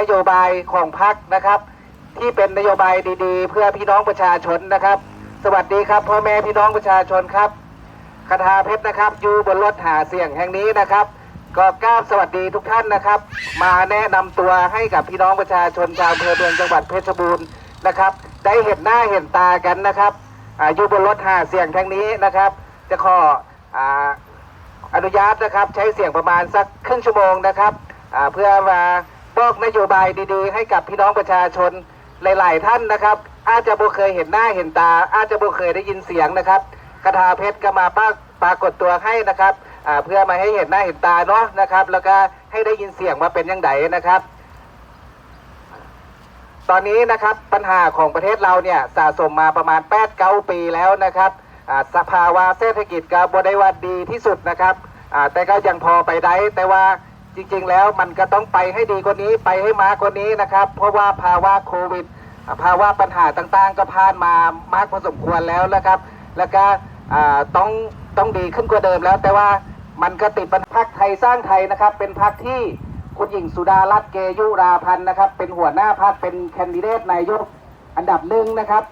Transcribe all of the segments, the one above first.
นโยบายของพรรคนะครับ ที่เป็นนโยบายดีๆ เพื่อพี่น้องประชาชนนะครับ สวัสดีครับพ่อแม่พี่น้องประชาชนครับคาถาเพชรนะครับอยู่บนรถหาเสียงแห่งนี้นะครับก็กราบสวัสดีทุกท่านนะครับ มาแนะนำตัวให้กับพี่น้องประชาชนชาวอำเภอเมืองจังหวัดเพชรบูรณ์นะครับ ได้เห็นหน้าเห็นตากันนะครับอยู่บนรถหาเสียงแห่งนี้นะครับ จะขออ่าอนุญาตนะครับใช้เสียงประมาณสักครึ่งชั่วโมงนะครับเพื่อมา อกนโยบายดีๆ ให้กับพี่น้องประชาชนหลาย ๆ ท่านนะครับ อาจจะบ่เคยเห็นหน้าเห็นตา อาจจะบ่เคยได้ยินเสียงนะครับกระทาเพชรก็มาปาปรากฏตัวให้นะครับเพื่อมาให้เห็นหน้าเห็นตาเนาะนะครับ แล้วก็ให้ได้ยินเสียงมาเป็นยังไงนะครับ ตอนนี้นะครับปัญหาของประเทศเราเนี่ยสะสมมาประมาณ8ปดเก้าปีแล้วนะครับสภาวะเศรษฐกิจก็บได้ว่าดีที่สุดนะครับแต่ก็ยังพอไปได้แต่ว่า จริงๆแล้วมันก็ต้องไปให้ดีกว่านี้ไปให้มากกว่านี้นะครับ เพราะว่าภาวะโควิด ภาวะปัญหาต่างๆ ก็ผ่านมามากพอสมควรแล้วนะครับ แล้วก็ต้องต้องดีขึ้นกว่าเดิมแล้ว แต่ว่ามันก็ติดปัญหาพรรคไทยสร้างไทยนะครับ เป็นพรรคที่คุณหญิงสุดารัตน์เกยุราพันธ์นะครับ เป็นหัวหน้าพรรคเป็นแคนดิเดตนายกอันดับหนึ่งนะครับ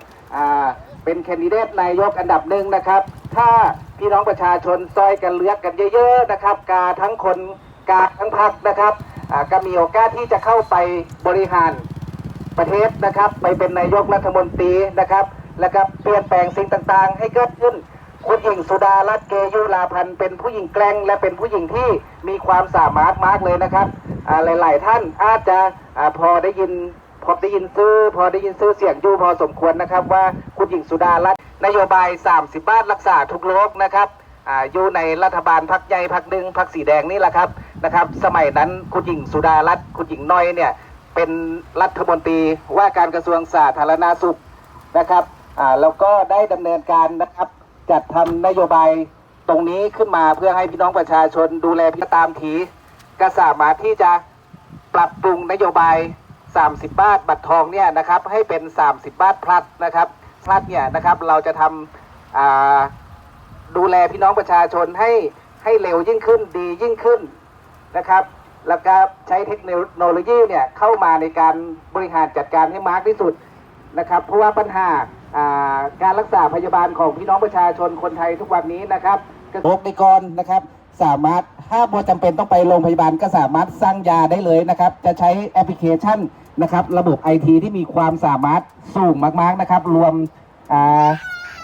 เป็นแคนดิเดตนายกอันดับหนึ่งนะครับ ถ้าพี่น้องประชาชนซอยกันเลือกกันเยอะ ๆ นะครับ กาทั้งคน กาทั้งพรรคนะครับก็มีโอกาสที่จะเข้าไปบริหารประเทศนะครับ ไปเป็นนายกรัฐมนตรีนะครับ แล้วก็เปลี่ยนแปลงสิ่งต่างๆ ให้เกิดขึ้นคุณหญิงสุดารัตน์เกยุราพันธ์เป็นผู้หญิงแกร่งและเป็นผู้หญิงที่มีความสามารถมากเลยนะครับหลาย ๆ ท่านอาจจะอพอได้ยินพอได้ยินซื้อ พอได้ยินซื้อเสียงอยู่พอสมควรนะครับ ว่าคุณหญิงสุดารัตน์นโยบาย 30 บาทรักษาทุกโรคนะครับออยู่ในรัฐบาลพักใหญ่พักหนึ่งพักสีแดงนี่แหละครับ นะครับ สมัยนั้นคุณหญิงสุดารัตน์คุณหญิงน้อยเนี่ยเป็นรัฐมนตรีว่าการกระทรวงสาธารณาสุขนะครับอ่าแล้วก็ได้ดำเนินการนะครับจัดทำนโยบายตรงนี้ขึ้นมาเพื่อให้พี่น้องประชาชนดูแลพี่ตามทีก็สามารถที่จะปรับปรุงนโยบาย 30 บาทบัตรทองเนี่ยนะครับให้เป็น 30 บาทพลัดนะครับพลัดเนี่ยนะครับเราจะทำอ่าดูแลพี่น้องประชาชนให้ให้เร็วยิ่งขึ้นดียิ่งขึ้น นะครับ แล้วก็ใช้เทคโนโลยีเนี่ยเข้ามาในการบริหารจัดการให้มากที่สุดนะครับ เพราะว่าปัญหาการรักษาพยาบาลของพี่น้องประชาชนคนไทยทุกวันนี้นะครับโรคในกรนะครับ สามารถถ้าบ่จำเป็นต้องไปโรงพยาบาลก็สามารถสร้างยาได้เลยนะครับ จะใช้แอปพลิเคชันนะครับ ระบบไอทีที่มีความสามารถสูงมากๆนะครับ รวม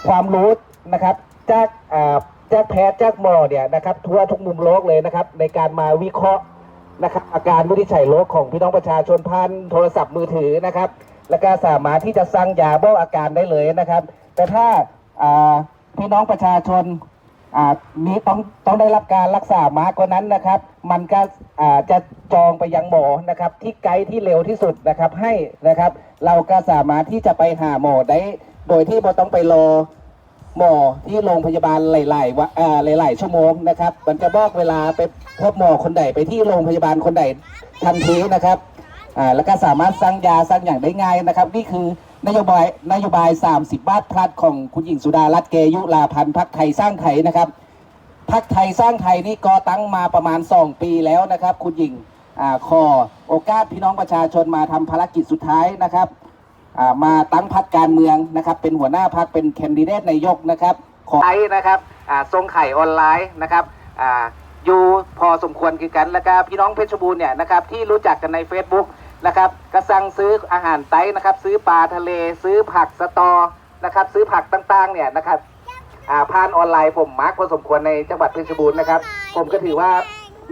ความรู้นะครับจากา จากแพทย์จากหมอเนี่ยนะครับทั่วทุกมุมโลกเลยนะครับในการมาวิเคราะห์นะครับอาการวินิจฉัยโรคของพี่น้องประชาชนผ่านโทรศัพท์มือถือนะครับ แล้วก็สามารถที่จะสั่งยาเบออาการได้เลยนะครับ แต่ถ้าพี่น้องประชาชนอ่านี้ต้องต้องได้รับการรักษามากกว่านั้นนะครับ มันก็จะจองไปยังหมอนะครับ ที่ไกลที่เร็วที่สุดนะครับให้นะครับ เราก็สามารถที่จะไปหาหมอได้ โดยที่เราต้องไปรอ หมอที่โรงพยาบาลหลายๆวะอ่าหลาย ๆ ชั่วโมงนะครับ มันจะบอกเวลาไปพบหมอคนใดไปที่โรงพยาบาลคนใดทันทีนะครับอ่าแล้วก็สามารถสั่งยาสั่งอย่างได้ง่ายนะครับ นี่คือนโยบายนโยบาย 30 บาทพลัดของคุณหญิงสุดารัตน์เกยุราพันธ์พักไทยสร้างไทยนะครับพักไทยสร้างไทยนี่ก่อตั้งมาประมาณ 2 ปีแล้วนะครับ คุณหญิงอ่าขอโอกาสพี่น้องประชาชนมาทำภารกิจสุดท้ายนะครับ มาตั้งพักการเมืองนะครับ เป็นหัวหน้าพักเป็นแคนดิเดตนายกนะครับขอไอ้นะครับทรงไข่ออนไลน์นะครับอ,อยู่พอสมควรคือกันแล้วก็พี่น้องเพชรบูรณ์เนี่ยนะครับที่รู้จักกันใน Facebook นะครับก็สั่งซื้ออาหารไต้นะครับซื้อปลาทะเล ซื้อผักสตอนะครับซื้อผักต่างๆเนี่ยนะครับผ่านออนไลน์ผมมาร์กพอสมควรในจังหวัดเพชรบูรณ์นะครับ ผมก็ถือว่า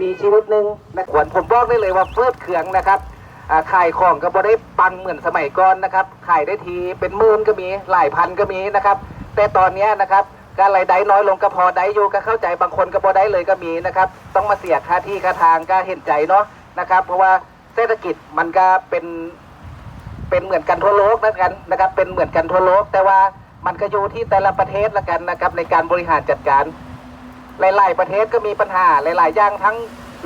มีชีวิตหนึ่งนะควรผมบอกได้เลยว่าเฟื่อเขืองนะครับ ขายของก็บ่ได้ปังเหมือนสมัยก่อนนะครับ ขายได้ทีเป็นหมื่นก็มีหลายพันก็มีนะครับ แต่ตอนนี้นะครับการรายได้น้อยลงก็พอได้อยู่ก็เข้าใจบางคนก็บ่ได้เลยก็มีนะครับ ต้องมาเสียค่าที่ค่าทางก็เห็นใจเนาะนะครับ เพราะว่าเศรษฐกิจมันก็เป็นเป็นเหมือนกันทั่วโลกนะกันนะครับ เป็นเหมือนกันทั่วโลก แต่ว่ามันก็อยู่ที่แต่ละประเทศละกันนะครับ ในการบริหารจัดการ หลาย ๆ ประเทศก็มีปัญหาหลาย ๆ อย่างทั้ง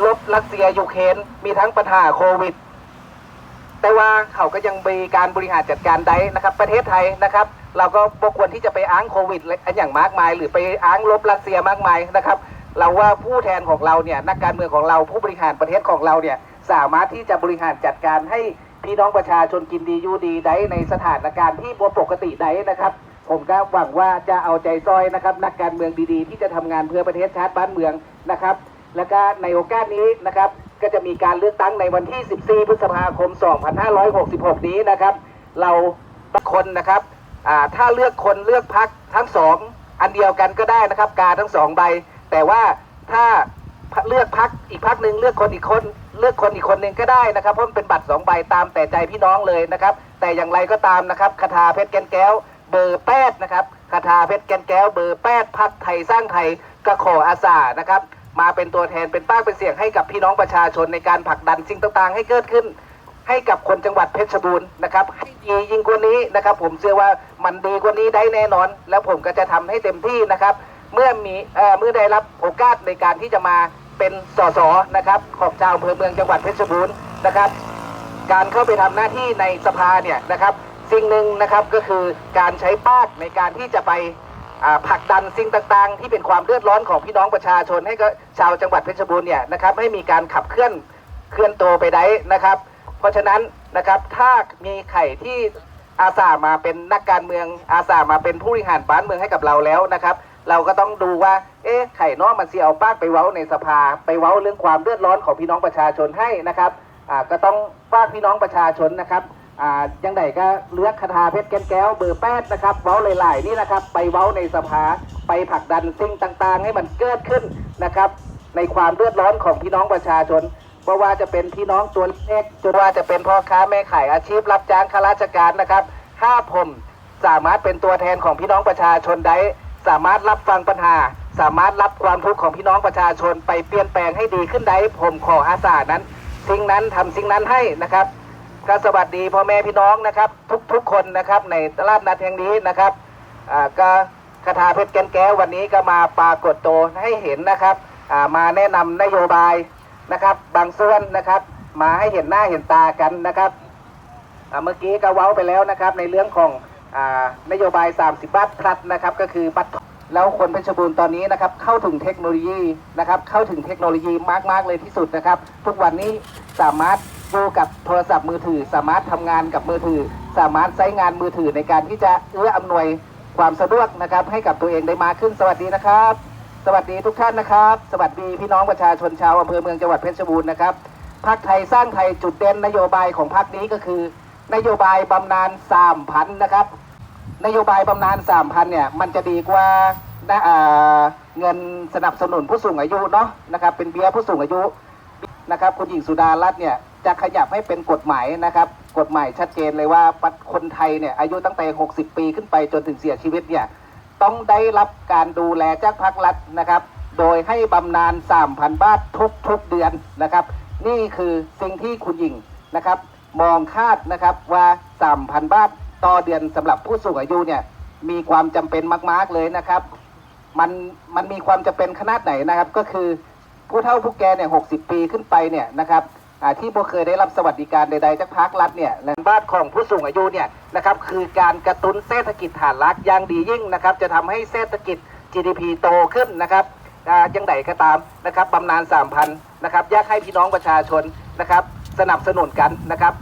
ลบรัสเซียยูเครนมีทั้งปัญหาโควิด แต่ว่าเขาก็ยังมีการบริหารจัดการได้นะครับ ประเทศไทยนะครับ เราก็บควรที่จะไปอ้างโควิดอะไรอย่างมากมาย หรือไปอ้างลบรัสเซียมากมายนะครับ เราว่าผู้แทนของเราเนี่ยนักการเมืองของเราผู้บริหารประเทศของเราเนี่ยสามารถที่จะบริหารจัดการให้พี่น้องประชาชนกินดีอยู่ดีได้ในสถานการณ์ที่ปกติได้นะครับ ผมก็หวังว่าจะเอาใจซอยนะครับ นักการเมืองดีๆ ที่จะทำงานเพื่อประเทศชาติบ้านเมืองนะครับ แล้วก็ในโอกาสนี้นะครับ ก็จะมีการเลือกตั้งในวันที่ 14 พฤษภาคม 2566 นี้นะครับ เราทุกคนนะครับถ้าเลือกคนเลือกพักทั้งสองอันเดียวกันก็ได้นะครับ กาทั้งสองใบ แต่ว่าถ้าเลือกพักอีกพักหนึ่งเลือกคนอีกคนเลือกคนอีกคนหนึ่งก็ได้นะครับ เพราะมันเป็นบัตรสองใบตามแต่ใจพี่น้องเลยนะครับ แต่อย่างไรก็ตามนะครับคาถาเพชรแกนแก้วเบอร์แปดนะครับคาถาเพชรแกนแก้วเบอร์แปดพักไทยสร้างไทยก็ขออาสานะครับ มาเป็นตัวแทนเป็นป้าเป็นเสียงให้กับพี่น้องประชาชนในการผลักดันสิ่งต่างๆ ให้เกิดขึ้น ให้กับคนจังหวัดเพชรบูรณ์นะครับให้ดียิ่งกว่านี้นะครับ ผมเชื่อว่ามันดีกว่านี้ได้แน่นอน แล้วผมก็จะทำให้เต็มที่นะครับ เมื่อมีเอ่อเมื่อได้รับโอกาสในการที่จะมาเป็นสสนะครับ ของชาวอำเภอเมืองจังหวัดเพชรบูรณ์นะครับ การเข้าไปทำหน้าที่ในสภาเนี่ยนะครับ สิ่งหนึ่งนะครับก็คือการใช้ปากในการที่จะไป ผลักดันสิ่งต่างๆ ที่เป็นความเดือดร้อนของพี่น้องประชาชน ให้กับชาวจังหวัดเพชรบูรณ์เนี่ยนะครับให้มีการขับเคลื่อนเคลื่อนตัวไปได้นะครับ เพราะฉะนั้นนะครับถ้ามีไข่ที่อาสามาเป็นนักการเมืองอาสามาเป็นผู้บริหารบ้านเมืองให้กับเราแล้วนะครับ เราก็ต้องดูว่า เอ๊ะไข่นองมันเสียเอาปากไปเว้าในสภา ไปเว้าเรื่องความเดือดร้อนของพี่น้องประชาชนให้นะครับก็ต้องฝากพี่น้องประชาชนนะครับ อ่ายังไงก็เลือกคาถาเพชรแก้นแก้วเบอร์แปดนะครับเว้าหลายๆนี่นะครับ ไปเว้าในสภาไปผลักดันสิ่งต่างๆ ให้มันเกิดขึ้นนะครับ ในความเดือดร้อนของพี่น้องประชาชนเพราะว่าจะเป็นพี่น้องตัวเล็กจนว่าจะเป็นพ่อค้าแม่ขายอาชีพรับจ้างข้าราชการนะครับถ้าผมสามารถเป็นตัวแทนของพี่น้องประชาชนได้ สามารถรับฟังปัญหา สามารถรับความทุกข์ของพี่น้องประชาชนไปเปลี่ยนแปลงให้ดีขึ้นได้ ผมขออาสานั้น สิ่งนั้นทำสิ่งนั้นให้นะครับ ก็สวัสดีพ่อแม่พี่น้องนะครับ ทุกๆคนนะครับในตลาดนัดแห่งนี้นะครับก็คาถาเพชรแกนแก้ววันนี้ก็มาปรากฏตัวให้เห็นนะครับมาแนะนำนโยบายนะครับ บางส่วนนะครับ มาให้เห็นหน้าเห็นตากันนะครับเมื่อกี้ก็เว้าไปแล้วนะครับ ในเรื่องของอนโยบาย 30บาทพลัดนะครับ ก็คือบัตรแล้วคนเพชรบูรณ์ตอนนี้นะครับ เข้าถึงเทคโนโลยีนะครับ เข้าถึงเทคโนโลยีมาก ๆ เลยที่สุดนะครับ ทุกวันนี้สามารถ ดูกับโทรศัพท์มือถือ สามารถทำงานกับมือถือ สามารถใช้งานมือถือในการที่จะเอื้ออำนวยความสะดวกนะครับ ให้กับตัวเองได้มากขึ้นสวัสดีนะครับ สวัสดีทุกท่านนะครับ สวัสดีพี่น้องประชาชนชาวอำเภอเมืองจังหวัดเพชรบูรณ์นะครับพรรคไทยสร้างไทยจุดเด่นนโยบายของพรรคนี้ก็คือ นโยบายบำนาญสามพันนะครับ นโยบายบำนาญสามพันเนี่ยมันจะดีกว่านะอ่าเงินสนับสนุนผู้สูงอายุเนาะนะครับเป็นเบี้ยผู้สูงอายุนะครับคุณหญิงสุดารัตน์เนี่ย จะขยับให้เป็นกฎหมายนะครับ กฎหมายชัดเจนเลยว่าคนไทยเนี่ยอายุตั้งแต่ 60 ปีขึ้นไปจนถึงเสียชีวิตเนี่ยต้องได้รับการดูแลจากภาครัฐนะครับ โดยให้บำนาญ 3,000 บาททุกทุกเดือนนะครับ นี่คือสิ่งที่คุณหญิงนะครับ มองคาดนะครับว่า 3,000 บาทต่อเดือนสำหรับผู้สูงอายุเนี่ยมีความจำเป็นมาก ๆ เลยนะครับ มันมันมีความจำเป็นขนาดไหนนะครับ ก็คือผู้เฒ่าผู้แก่เนี่ยหกปีขึ้นไปเนี่ยนะครับ ที่บ่เคยได้รับสวัสดิการใดๆจากภาครัฐเนี่ยและบ้านของผู้สูงอายุเนี่ยนะครับคือการกระตุ้นเศรษฐกิจฐานรากอย่างดียิ่งนะครับจะทำให้เศรษฐกิจ GDP โตขึ้นนะครับยังไงก็ตามนะครับบำนาญ3,000นะครับอยากให้พี่น้องประชาชนนะครับสนับสนุนกันนะครับ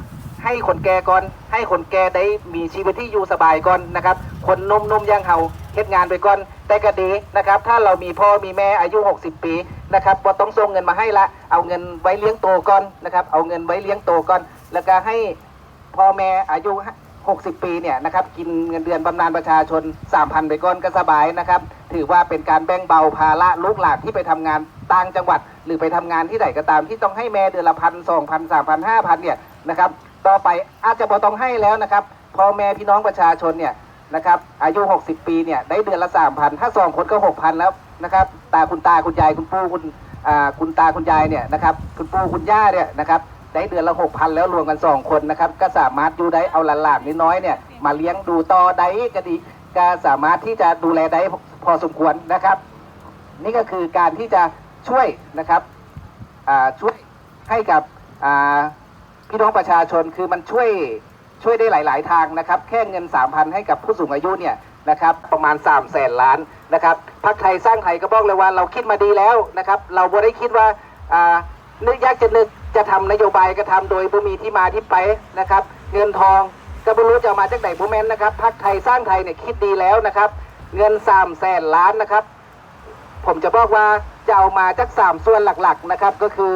ให้คนแก่ก่อน ให้คนแก่ได้มีชีวิตที่อยู่สบายก่อนนะครับคนนมนมๆอยังเฮาเฮ็ดงานไปก่อนแต่ก็ดีนะครับถ้าเรามีพ่อมีแม่อายุ 60 ปี นะครับบ่ต้องส่งเงินมาให้ละ เอาเงินไว้เลี้ยงโตก่อนนะครับ เอาเงินไว้เลี้ยงโตก่อน แล้วก็ให้พ่อแม่อายุ 60 ปีเนี่ยนะครับกินเงินเดือนบำนาญประชาชน 3,000 ไปก่อนก็สบายนะครับ ถือว่าเป็นการแบ่งเบาภาระลูกหลานที่ไปทำงานต่างจังหวัด หรือไปทำงานที่ไหนก็ตามที่ต้องให้แม่เดือนละพันสองพันสามพันห้าพันเนี่ยนะครับต่อไปอาจจะบ่ต้องให้แล้วนะครับพ่อแม่พี่น้องประชาชนเนี่ยนะครับอายุ 60 ปีเนี่ยได้เดือนละ 3,000 ถ้าสองคนก็ 6,000 แล้ว นะครับตาคุณตาคุณยายคุณปู่คุณอ่าคุณตาคุณยายเนี่ยนะครับคุณปู่คุณย่าเนี่ยนะครับได้เดือนละ6,000แล้วรวมกัน2คนนะครับก็สามารถอยู่ได้เอาหลานๆน้อยๆเนี่ยมาเลี้ยงดูต่อได้ก็ดีก็สามารถที่จะดูแลได้พอสมควรนะครับ นี่ก็คือการที่จะช่วยนะครับอ่าช่วยให้กับอ่าพี่น้องประชาชนคือมันช่วยช่วยได้หลาย ๆ ทางนะครับ แค่เงิน 3,000 ให้กับผู้สูงอายุเนี่ยนะครับประมาณ3 0 0แสนล้าน นะครับพักไทยสร้างไทยก็บอกเลยว่าเราคิดมาดีแล้วนะครับ เราบ่ได้คิดว่าอ่านึกยากจะนึกจะทำนโยบายก็ทำโดยบ่มีที่มาที่ไปนะครับ เงินทองก็ไม่รู้จะมาจากไหนบ่แม่นนะครับพรรคไทยสร้างไทยเนี่ยคิดดีแล้วนะครับ เงินสามแสนล้านนะครับ ผมจะบอกว่าจะเอามาจากสามส่วนหลักๆนะครับก็คือ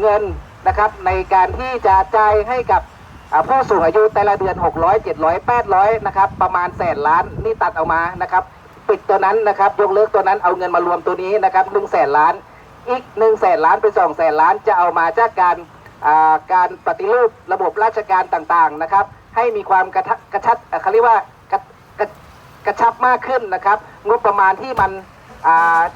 เงินนะครับในการที่จะจ่ายให้กับผู้สูงอายุแต่ละเดือน 600 700 800นะครับประมาณแสนล้านนี่ตัดเอามานะครับ ปิดตัวนั้นนะครับยกเลิกตัวนั้นเอาเงินมารวมตัวนี้นะครับหนึ่งแสนล้าน อีกหนึ่งแสนล้านเป็นสองแสนล้านจะเอามาจากการการปฏิรูประบบราชการต่างๆนะครับ ให้มีความกระกระชัดเขาเรียกว่ากระกระกระชับมากขึ้นนะครับ งบประมาณที่มัน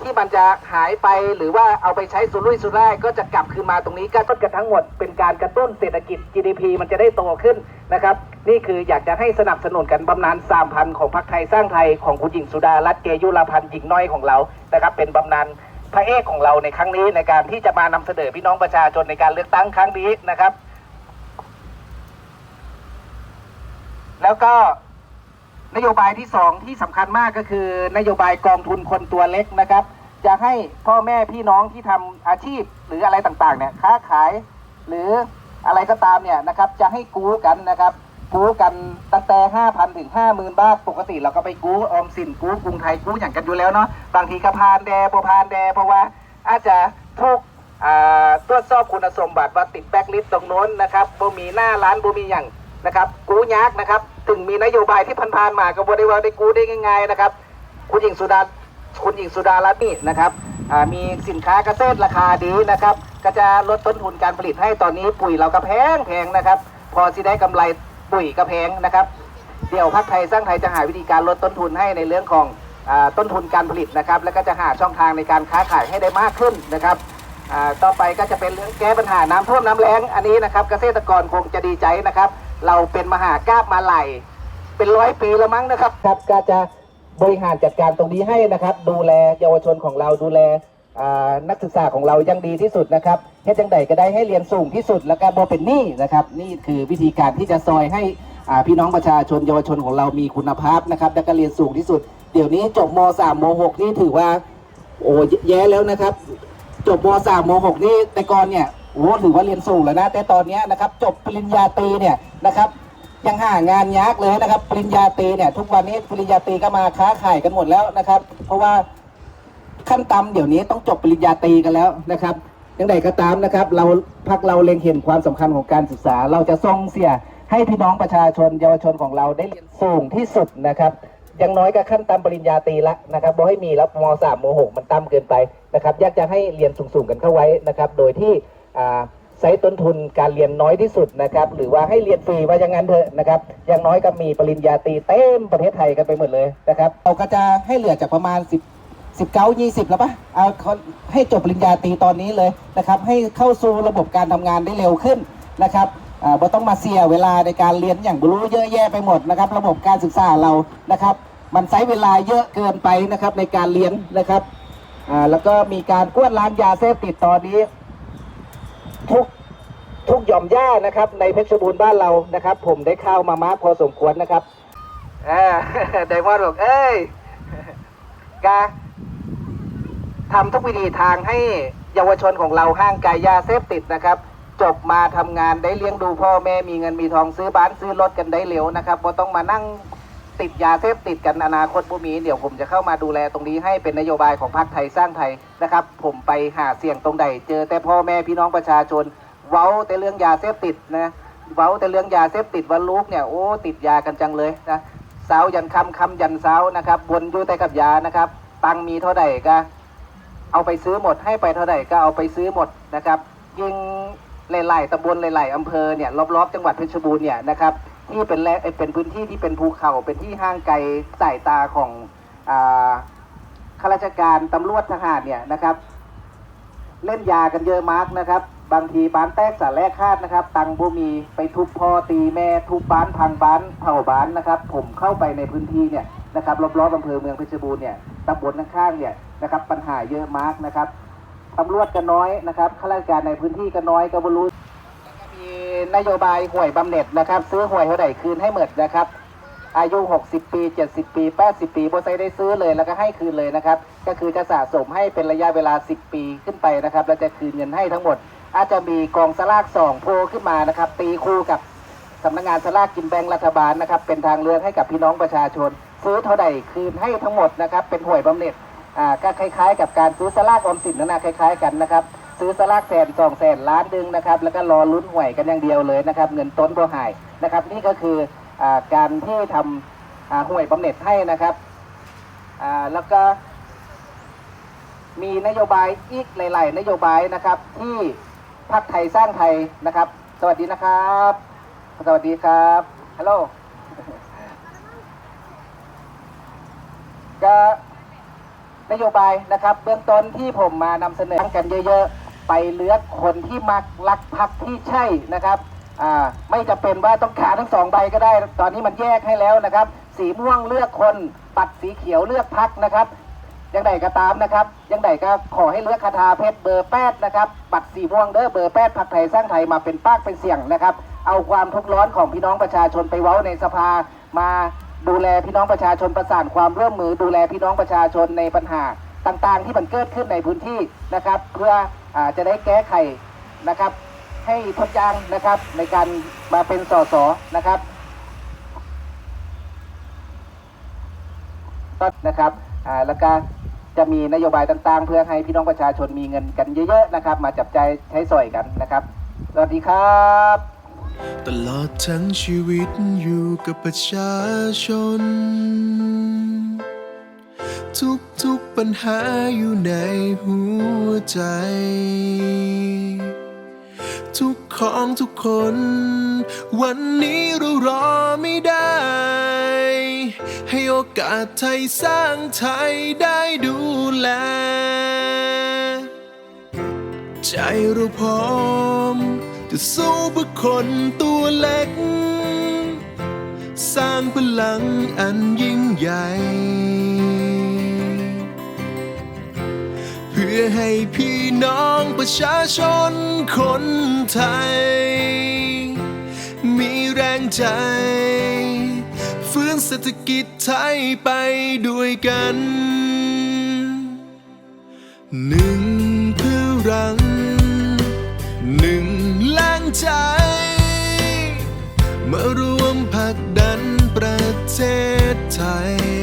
ที่มันจะหายไปหรือว่าเอาไปใช้สุรุ่ยสุร่ายก็จะกลับคืนมาตรงนี้ก็ต้นกันทั้งหมดเป็นการกระตุ้นเศรษฐกิจ GDP มันจะได้โตขึ้นนะครับ นี่คืออยากจะให้สนับสนุนกันบำนาญสามพันของพรรคไทยสร้างไทยของคุณหญิงสุดารัตน์เกยุรพันธ์หญิงน้อยของเรานะครับ เป็นบำนาญพระเอกของเราในครั้งนี้ในการที่จะมานำเสนอพี่น้องประชาชนในการเลือกตั้งครั้งนี้นะครับ แล้วก็ นโยบายที่สองที่สำคัญมากก็คือนโยบายกองทุนคนตัวเล็กนะครับ จะให้พ่อแม่พี่น้องที่ทำอาชีพหรืออะไรต่างๆเนี่ยค้าขาย หรืออะไรก็ตามเนี่ยนะครับจะให้กู้กันนะครับ กู้กันตั้งแต่ห้าพันถึงห้าหมื่นบาทปกติเราก็ไปกู้ออมสินกู้กรุงไทยกู้อย่างกันอยู่แล้วเนาะบางทีก็พานแดบ่พานแดเพราะว่าอาจจะถูกตรวจสอบคุณสมบัติว่าติดแบ็กลิสต์ตรงโน้นนะครับบ่มีหน้าร้านบ่มีอย่างนะครับกู้ยากนะครับ ถึงมีนโยบายที่ผ่านๆมาก็บ่ได้ว่าได้กู้ได้ง่าย ๆนะครับ คุณหญิงสุดาคุณหญิงสุดารัตน์นี่นะครับมีสินค้าเกษตรราคาดีนะครับ ก็จะลดต้นทุนการผลิตให้ตอนนี้ปุ๋ยเราก็แพงแพงนะครับ พอสิได้กำไรปุ๋ยก็แพงนะครับ เดี๋ยวพรรคไทยสร้างไทยจะหาวิธีการลดต้นทุนให้ในเรื่องของอต้นทุนการผลิตนะครับ แล้วก็จะหาช่องทางในการค้าขายให้ได้มากขึ้นนะครับต่อไปก็จะเป็นเรื่องแก้ปัญหาน้ำท่วมน้ำแล้งอันนี้นะครับ เกษตรกรคงจะดีใจนะครับ เราเป็นมหากราบมาไหลเป็นร้อยปีแล้วมั้งนะครับครับก็จะบริหารจัดการตรงนี้ให้นะครับ ดูแลเยาวชนของเราดูแลนักศึกษาของเรายังดีที่สุดนะครับเฮ็ดจังใดก็ได้ให้เรียนสูงที่สุด แล้วก็บ่เป็นหนี้นะครับนี่คือวิธีการที่จะซอยให้พี่น้องประชาชนเยาวชนของเรามีคุณภาพนะครับและก็เรียนสูงที่สุด เดี๋ยวนี้จบม .3 ม .6 นี่ถือว่าโอ้แย่แล้วนะครับ จบม .3 ม .6 นี่แต่ก่อนเนี่ย โอ้ถือว่าเรียนสูงแล้วนะ แต่ตอนนี้นะครับจบปริญญาตรีเนี่ยนะครับยังหางานยากเลยนะครับ ปริญญาตรีเนี่ยทุกวันนี้ปริญญาตรีก็มาค้าขายกันหมดแล้วนะครับ เพราะว่าขั้นต่ำเดี๋ยวนี้ต้องจบปริญญาตรีกันแล้วนะครับยังไงก็ตามนะครับ เราพักเราเล็งเห็นความสำคัญของการศึกษา เราจะส่งเสียให้พี่น้องประชาชนเยาวชนของเราได้เรียนสูงที่สุดนะครับย่างน้อยก็ขั้นต่ำปริญญาตรีละนะครับบ่ให้มีแล้วมสามมหกมันต่ำเกินไปนะครับอยากจะให้เรียนสูงๆกันเข้าไว้นะครับ โดยที่ ใช้ต้นทุนการเรียนน้อยที่สุดนะครับ หรือว่าให้เรียนฟรีว่าอย่างนั้นเถอะนะครับอย่างน้อยก็มีปริญญาตรีเต็มประเทศไทยกันไปหมดเลยนะครับเราก็จะให้เหลือจากประมาณ 10 19 20 แล้วปะเอาให้จบปริญญาตรีตอนนี้เลยนะครับ ให้เข้าสู่ระบบการทำงานได้เร็วขึ้นนะครับอ่าบ่ต้องมาเสียเวลาในการเรียนอย่างบรู้เยอะแยะไปหมดนะครับ ระบบการศึกษาเรานะครับ มันใช้เวลาเยอะเกินไปนะครับในการเรียนนะครับแล้วก็มีการกวดล้างยาเสพติดตอนนี้ ทุกทุกหย่อมย่านะครับ ในเพชรบูรณ์บ้านเรานะครับ ผมได้เข้ามามากพอสมควรนะครับอ่าไดมอนด์บอกเอ้ยกาทำทุกวิธีทางให้เยาวชนของเราห่างไกลยาเสพติดนะครับ จบมาทำงานได้เลี้ยงดูพ่อแม่มีเงินมีทองซื้อบ้านซื้อรถกันได้เร็วนะครับบ่ต้องมานั่งติดยาเสพติดกันอนาคตผู้มีเดี๋ยวผมจะเข้ามาดูแลตรงนี้ให้เป็นนโยบายของพรรคไทยสร้างไทยนะครับ ผมไปหาเสียงตรงใด เจอแต่พ่อแม่พี่น้องประชาชน เว้าแต่เรื่องยาเสพติดนะเว้าแต่เรื่องยาเสพติดว่าลูกเนี่ยโอ้ติดยากันจังเลยนะเช้ายันคำคำยันเช้านะครับวนอยู่แต่กับยานะครับ ตังมีเท่าใดก็เอาไปซื้อหมดให้ไปเท่าไหร่ก็เอาไปซื้อหมดนะครับ ยิ่งหลายๆตำบลหลายๆอำเภอเนี่ยรอบๆจังหวัดเพชรบูรณ์เนี่ยนะครับที่เป็นแลเอ่อเป็นพื้นที่ที่เป็นภูเขาเป็นที่ห่างไกลสายตาของอ่า ข้าราชการตำรวจทหารเนี่ยนะครับ เล่นยากันเยอะมากนะครับ บางทีบ้านแตกสาแลกคาดนะครับ ตังบ่มีไปทุบพ่อตีแม่ทุบบ้านพังบ้านเผาบ้านนะครับ ผมเข้าไปในพื้นที่เนี่ยนะครับรอบๆอำเภอเมืองเพชรบูรณ์เนี่ยตำบลข้างๆเนี่ยนะครับ ปัญหาเยอะมากนะครับตำรวจก็น้อยนะครับข้าราชการในพื้นที่ก็น้อยก็บรู้แล้วก็มีนโยบายหวยบำเหน็จนะครับ ซื้อหวยเท่าไหร่คืนให้หมดนะครับ อายุ 60 ปี 70 ปี 80 ปีโบไซได้ซื้อเลยแล้วก็ให้คืนเลยนะครับ ก็คือจะสะสมให้เป็นระยะเวลา 10 ปีขึ้นไปนะครับแล้วจะคืนเงินให้ทั้งหมด อาจจะมีกองสลากสองโผล่ขึ้นมานะครับ ตีคู่กับสำนักงานสลากกินแบ่งรัฐบาลนะครับ เป็นทางเลือกให้กับพี่น้องประชาชน ซื้อเท่าใดคืนให้ทั้งหมดนะครับ เป็นหวยบำเหน็จอ่าก็คล้ายๆ กับการซื้อสลากออมสินนั่นนะคล้ายๆ กันนะครับ ซื้อสลากแสนสองแสนล้านดึงนะครับ แล้วก็รอลุ้นหวยกันอย่างเดียวเลยนะครับ เงินต้นก็หายนะครับ นี่ก็คือ การที่ทำอ่าหวยบำเหน็จให้นะครับแล้วก็มีนโยบายอีกหลาย ๆ นโยบายนะครับที่พรรคไทยสร้างไทยนะครับ สวัสดีนะครับ สวัสดีครับฮัลโหลก็นโยบายนะครับเบื้องต้นที่ผมมานำเสนอกันเยอะ ๆ ไปเลือกคนที่มักรักพักที่ใช่นะครับ อ่าไม่จะเป็นว่าต้องขาทั้งสองใบก็ได้ ตอนนี้มันแยกให้แล้วนะครับ สีม่วงเลือกคนปัดสีเขียวเลือกพักนะครับยังไงก็ตามนะครับ ยังไงก็ขอให้เลือกคาถาเพชรเบอร์แปดนะครับปัดสีม่วงเด้อเบอร์แปดพักไทยสร้างไทยมาเป็นปากเป็นเสียงนะครับ เอาความทุกข์ร้อนของพี่น้องประชาชนไปเว้าในสภามาดูแลพี่น้องประชาชนประสานความร่วมมือ ดูแลพี่น้องประชาชนในปัญหาต่างๆ ที่มันเกิดขึ้นในพื้นที่นะครับ เพื่ออจะได้แก้ไขนะครับ ให้ทุกอย่างนะครับ ในการมาเป็นสสนะครับต้นนะครับอ่าแล้วก็จะมีนโยบายต่างๆ เพื่อให้พี่น้องประชาชนมีเงินกันเยอะๆนะครับ มาจับใจใช้สอยกันนะครับ สวัสดีครับ ตลอดทั้งชีวิตอยู่กับประชาชน ทุกๆปัญหาอยู่ในหัวใจ ทุกของทุกคน วันนี้เรารอไม่ได้ ให้โอกาสไทยสร้างไทยได้ดูแล ใจเราพร้อมจะสู้เพื่อคนตัวเล็ก สร้างพลังอันยิ่งใหญ่ พื่อให้พี่น้องประชาชนคนไทย มีแรงใจ ฟื้นเศรษฐกิจไทยไปด้วยกันหนึ่งเพื่อรังหนึ่งแรงใจ มารวมผลักดันประเทศไทย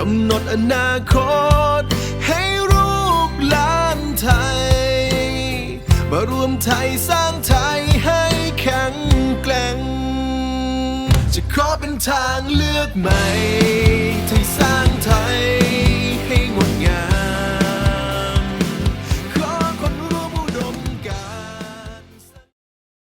กำหนดอนาคต ให้ลูกหลานไทย มารวมไทยสร้างไทยให้แข็งแกร่ง จะขอเป็นทางเลือกใหม่ไทยสร้างไทยให้งดงาม